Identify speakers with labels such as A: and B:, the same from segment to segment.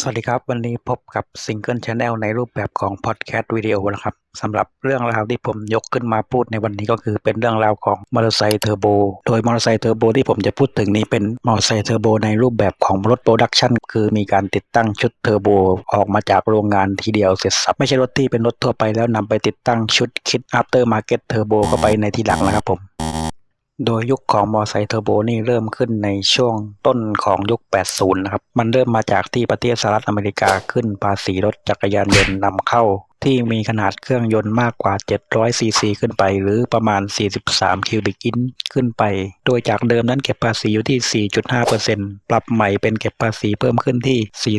A: สวัสดีครับ วันนี้พบกับ Single Channel ในรูปแบบของพอดแคสต์วิดีโอนะครับสำหรับเรื่องราวที่ผมยกขึ้นมาพูดในวันนี้ก็คือเป็นเรื่องราวของมอเตอร์ไซค์เทอร์โบโดยมอเตอร์ไซค์เทอร์โบที่ผมจะพูดถึงนี้เป็นมอเตอร์ไซค์เทอร์โบในรูปแบบของรถโปรดักชันคือมีการติดตั้งชุดเทอร์โบออกมาจากโรงงานทีเดียวเสร็จสับไม่ใช่รถที่เป็นรถทั่วไปแล้วนำไปติดตั้งชุดคิด after market เทอร์โบเข้าไปในทีหลังนะครับผม โดยยุคของมอไซค์เทอร์โบนี่เริ่มขึ้นในช่วงต้นของยุค 80 นะครับ มันเริ่มมาจากที่ประเทศสหรัฐอเมริกาขึ้นภาษีรถจักรยานยนต์นำเข้า ที่มีขนาดเครื่องยนต์มากกว่า 700 ซีซี ขึ้นไป หรือประมาณ 43 คิวบิกอินขึ้นไป โดยจากเดิมนั้นเก็บภาษีอยู่ที่ 4.5%ปรับใหม่เป็นเก็บภาษีเพิ่มขึ้นที่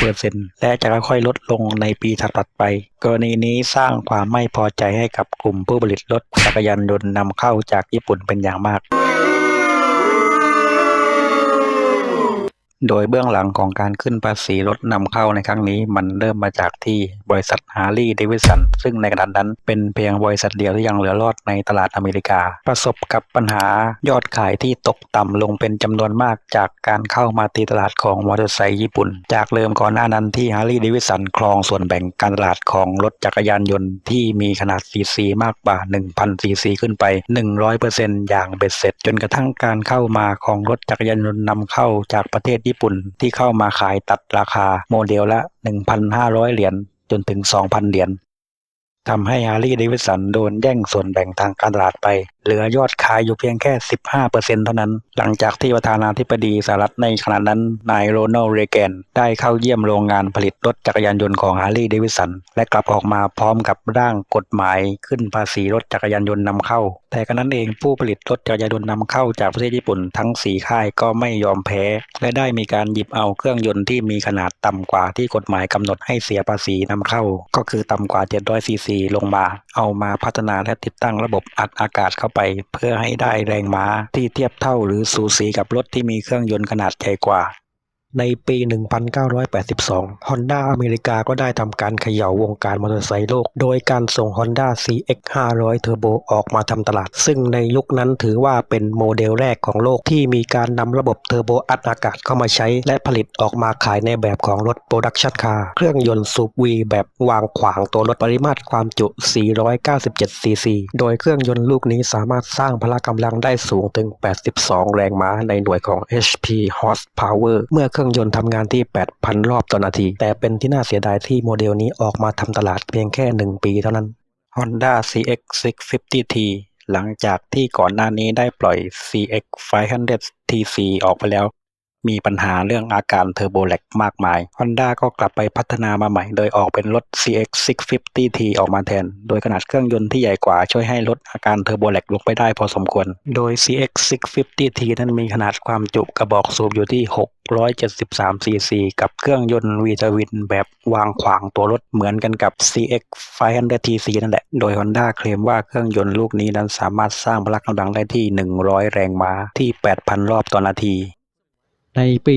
A: 49%และจะค่อยๆลดลงในปีถัดไป กรณีนี้สร้างความไม่พอใจให้กับกลุ่มผู้ผลิตรถจักรยานยนต์นำเข้าจากญี่ปุ่นเป็นอย่างมาก โดยเบื้องหลังของการขึ้นภาษีรถนำเข้าในครั้งนี้ มันเริ่มมาจากที่บริษัทฮาร์ลีย์เดวิสันซึ่งในขณะนั้นเป็นเพียงบริษัทเดียวที่ยังเหลือรอดในตลาดอเมริกา ประสบกับปัญหายอดขายที่ตกต่ำลงเป็นจำนวนมากจากการเข้ามาตีตลาดของมอเตอร์ไซค์ญี่ปุ่น จากเดิมก่อนหน้านั้นที่ฮาร์ลีย์เดวิสันครองส่วนแบ่งการตลาดของรถจักรยานยนต์ที่มีขนาดซีซีมากกว่า1,000ซีซีขึ้นไป 100%อย่างเบ็ดเสร็จ จนกระทั่งการเข้ามาของรถจักรยานยนต์นำเข้าจากประเทศญี่ปุ่นที่เข้ามาขายตัดราคาโมเดลละ 1,500 เหรียญจนถึง 2,000 เหรียญทำให้ฮาร์ลีย์เดวิสันโดนแย่งส่วนแบ่งทางการตลาดไป เหลือยอดขายอยู่เพียงแค่ 15%เท่านั้น หลังจากที่ประธานาธิบดีสหรัฐในขณะนั้น นายโรนัลด์เรแกน ได้เข้าเยี่ยมโรงงานผลิตรถจักรยานยนต์ของฮาร์ลีย์เดวิสัน และกลับออกมาพร้อมกับร่างกฎหมายขึ้นภาษีรถจักรยานยนต์นำเข้า แต่กระนั้นเองผู้ผลิตรถจักรยานยนต์นำเข้าจากประเทศญี่ปุ่นทั้ง 4 ค่ายก็ไม่ยอมแพ้ และได้มีการหยิบเอาเครื่องยนต์ที่มีขนาดต่ำกว่าที่กฎหมายกำหนดให้เสียภาษีนำเข้า ก็คือต่ำกว่า700ซีซีลงมา เอามาพัฒนาและติดตั้งระบบอัดอากาศเข้าไปเพื่อให้ได้แรงม้าที่เทียบเท่าหรือสูสีกับรถที่มีเครื่องยนต์ขนาดใหญ่กว่า ในปี 1982 Honda อเมริกาก็ได้ทำการเขย่าวงการมอเตอร์ไซค์โลก โดยการส่ง Honda CX 500 Turbo ออกมาทำตลาด ซึ่งในยุคนั้นถือว่าเป็นโมเดลแรกของโลกที่มีการนำระบบเทอร์โบอัดอากาศเข้ามาใช้ และผลิตออกมาขายในแบบของรถโปรดักชันคาร์เครื่องยนต์สูบวีแบบวางขวางตัวรถปริมาตรความจุ 497 ซีซี โดยเครื่องยนต์ลูกนี้สามารถสร้างพละกำลังได้สูงถึง 82 แรงม้าในหน่วยของ HP horsepower เมื่อเครื่รื่องยนต์ทำงานที่ 8,000 รอบต่อนาที แต่เป็นที่น่าเสียดายที่โมเดลนี้ออกมาทำตลาดเพียงแค่ 1 ปีเท่านั้น Honda CX 650T หลังจากที่ก่อนหน้านี้ได้ปล่อย CX 500 TC ออกไปแล้ว มีปัญหาเรื่องอาการเทอร์โบแลกมากมาย Honda ก็กลับไปพัฒนามาใหม่ โดยออกเป็นรถ CX 650T ออกมาแทน โดยขนาดเครื่องยนต์ที่ใหญ่กว่าช่วยให้ลดอาการเทอร์โบแลกลงไปได้พอสมควร โดย CX 650T นั้นมีขนาดความจุกระบอกสูบอยู่ที่ 673 cc กับเครื่องยนต์วีทวินแบบวางขวางตัวรถเหมือนกันกับ CX 500 TC นั่นแหละ โดย Honda เคลมว่าเครื่องยนต์ลูกนี้นั้นสามารถสร้างพละกำลังได้ที่ 100 แรงม้าที่ 8,000 รอบต่อนาที ในปี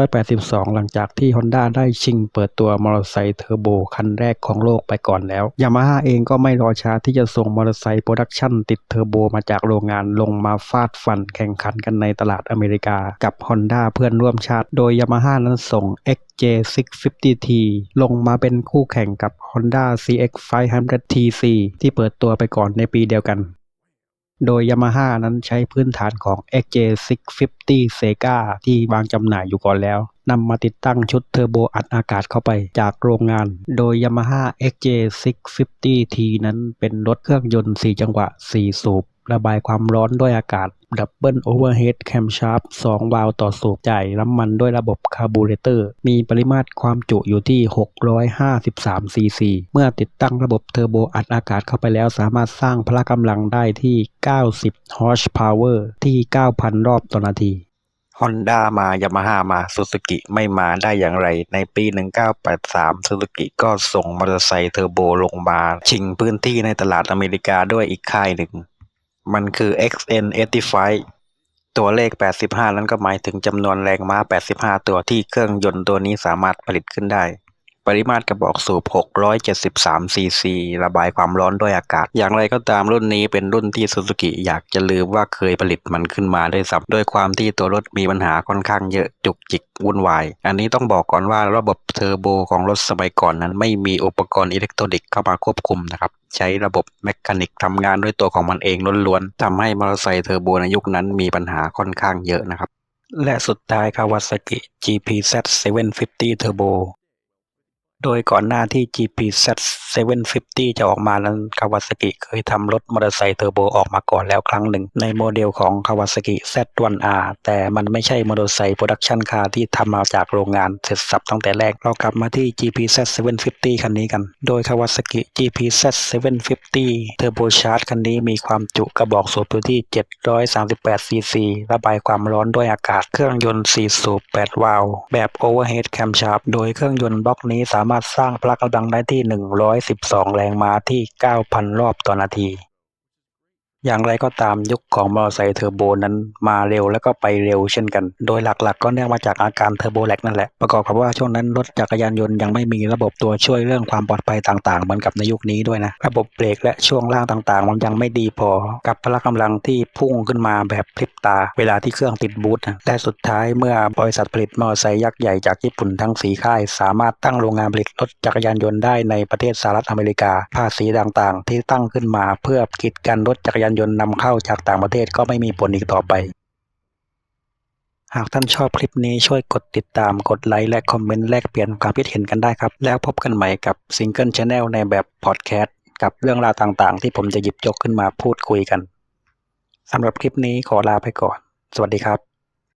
A: 1982 หลังจากที่ Honda ได้ชิงเปิดตัวมอเตอร์ไซค์เทอร์โบคันแรกของโลกไปก่อนแล้ว Yamaha เองก็ไม่รอช้าที่จะส่งมอเตอร์ไซค์โปรดักชันติดเทอร์โบมาจากโรงงานลงมาฟาดฟันแข่งขันกันในตลาดอเมริกากับ Honda เพื่อนร่วมชาติ โดย Yamaha นั้นส่ง XJ650T ลงมาเป็นคู่แข่งกับ Honda CX 500 TC ที่เปิดตัวไปก่อนในปีเดียวกัน โดย Yamaha นั้นใช้พื้นฐานของ XJ650 Sega ที่วางจำหน่ายอยู่ก่อนแล้วนำมาติดตั้งชุดเทอร์โบอัดอากาศเข้าไปจากโรงงาน โดย Yamaha XJ650T นั้นเป็นรถเครื่องยนต์ 4 จังหวะ 4 สูบ ระบายความร้อนด้วยอากาศดับเบิลโอเวอร์เฮดแคมชาร์ป2วาล์วต่อสูบจ่ายน้ำมันด้วยระบบคาร์บูเรเตอร์ มีปริมาตรความจุอยู่ที่ 653 ซีซี เมื่อติดตั้งระบบเทอร์โบอัดอากาศเข้าไปแล้วสามารถสร้างพละกำลังได้ที่ 90 horsepower ที่ 9,000 รอบต่อนาที Honda มา Yamaha มา Suzuki ไม่มาได้อย่างไร ในปี 1983 Suzuki ก็ส่งมอเตอร์ไซค์เทอร์โบลงมา ชิงพื้นที่ในตลาดอเมริกาด้วยอีกค่ายหนึ่ง มันคือ XN85 ตัวเลข 85 นั้นก็หมายถึงจำนวนแรงม้า 85 ตัวที่เครื่องยนต์ตัวนี้สามารถผลิตขึ้นได้ ปริมาตรกระบอกสูบ 673 ซีซี ระบายความร้อนด้วยอากาศ อย่างไรก็ตามรุ่นนี้เป็นรุ่นที่ซูซูกิอยากจะลืมว่าเคยผลิตมันขึ้นมาด้วยซ้ำด้วยความที่ตัวรถมีปัญหาค่อนข้างเยอะจุกจิกวุ่นวาย อันนี้ต้องบอกก่อนว่าระบบเทอร์โบของรถสมัยก่อนนั้น ไม่มีอุปกรณ์อิเล็กทรอนิกส์เข้ามาควบคุมนะครับใช้ระบบแมคานิกทำงานด้วยตัวของมันเองล้วนๆทำให้มอเตอร์ไซค์เทอร์โบในยุคนั้นมีปัญหาค่อนข้างเยอะนะครับและสุดท้าย Kawasaki GPZ 750 Turbo โดยก่อนหน้าที่ GPZ 750 จะออกมานั้น Kawasaki เคยทำรถมอเตอร์ไซค์เทอร์โบออกมาก่อนแล้วครั้งหนึ่ง ในโมเดลของ Kawasaki Z1R แต่มันไม่ใช่มอเตอร์ไซค์โปรดักชันคาร์ที่ทำมาจากโรงงานเสร็จสับตั้งแต่แรก เรากลับมาที่ GPZ 750 คันนี้กัน โดย Kawasaki GPZ 750 Turbo Charge คันนี้มีความจุกระบอกสูบอยู่ที่ 738 cc ระบายความร้อนด้วยอากาศ เครื่องยนต์ 4 สูบ 8 วาล์วแบบ Overhead Camshaft โดยเครื่องยนต์บล็อกนี้สาามารถสร้างพละกำลังได้ที่ 112 แรงม้าที่ 9,000 รอบต่อนาที อย่างไรก็ตามยุคของมอเตอร์ไซค์เทอร์โบนั้นมาเร็วแล้วก็ไปเร็วเช่นกัน โดยหลักๆ ก็เนื่องมาจากอาการเทอร์โบแลกนั่นแหละ ประกอบกับว่าช่วงนั้นรถจักรยานยนต์ยังไม่มีระบบตัวช่วยเรื่องความปลอดภัยต่างๆ เหมือนกับในยุคนี้ด้วยนะ ระบบเบรกและช่วงล่างต่างๆ มันยังไม่ดีพอ กับพละกำลังที่พุ่งขึ้นมาแบบพริบตา เวลาที่เครื่องติดบูทนะและสุดท้ายเมื่อบริษัทผลิตมอเตอร์ไซค์ยักษ์ใหญ่จากญี่ปุ่นทั้งสีค่าย สามารถตั้งโรงงานผลิตรถจักรยานยนต์ได้ในประเทศสหรัฐอเมริกา ภาษีต่างๆ ที่ตั้งขึ้นมาเพื่อกีดกันรถจักรยานยนต์นำเข้าจากต่างประเทศก็ไม่มีผลอีกต่อไป หากท่านชอบคลิปนี้ช่วยกดติดตามกดไลค์และคอมเมนต์แลกเปลี่ยนความคิดเห็นกันได้ครับ แล้วพบกันใหม่กับซิงเกิลชาแนลในแบบพอดแคสต์กับเรื่องราวต่างๆ ที่ผมจะหยิบยกขึ้นมาพูดคุยกันสำหรับคลิปนี้ขอลาไปก่อน สวัสดีครับ